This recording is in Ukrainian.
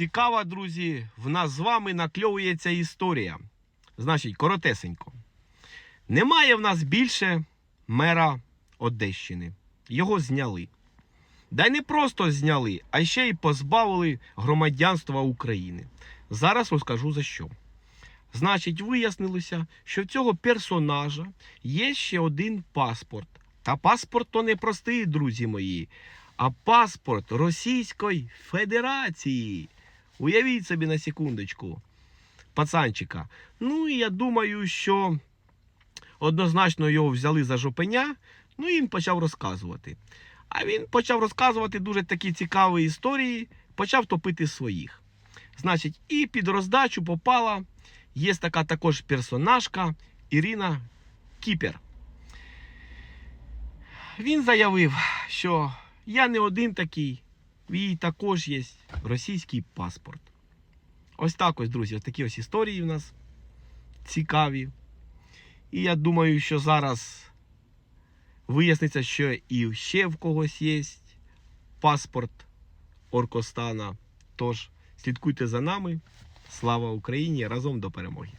Цікава, друзі, в нас з вами накльовується історія. Значить, коротесенько. Немає в нас більше мера Одещини. Його зняли. Да й не просто зняли, а ще й позбавили громадянства України. Зараз розкажу за що. Значить, вияснилося, що в цього персонажа є ще один паспорт. Та паспорт то не простий, друзі мої, а паспорт Російської Федерації. Уявіть собі на секундочку, пацанчика. Ну і я думаю, що однозначно його взяли за жопеня, ну і він почав розказувати. А він почав розказувати дуже такі цікаві історії, почав топити своїх. Значить, і під роздачу попала є така також персонажка Ірина Кіпер. Він заявив, що я не один такий, в її також є російський паспорт. Ось так ось, друзі, ось такі ось історії в нас цікаві. І я думаю, що зараз виясниться, що і ще в когось є паспорт Оркостана. Тож слідкуйте за нами. Слава Україні! Разом до перемоги!